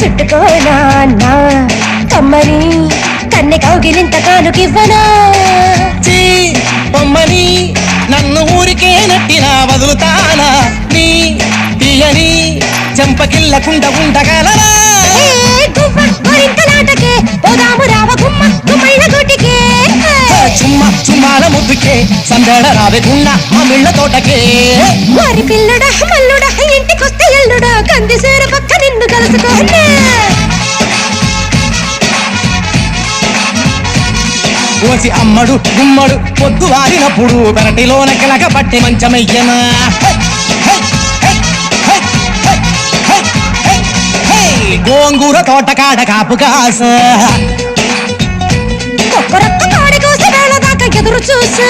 చుట్టుకోనా నా కమ్మని కన్నె కౌగిలింత కానుకివ్వనా? బొమ్మని నన్ను ఊరికే నట్టినా వదులుతానా? నీ తీయని చెంపకిల్లకుండా రావ ఆ చుమ్మ చుమ్మాల ముద్దుకే సందడ రావకుండా మా మిళ్ళ తోటకే. మరి పిల్లడా నిన్ను కలుసుకోనా అమ్మడు గుమ్మడు పొద్దు వారినప్పుడు పెరటిలోన కిలక పట్టి మంచమయ్యనా! గోంగూర తోట కాడ కాపు కాస ఎదురు చూసే!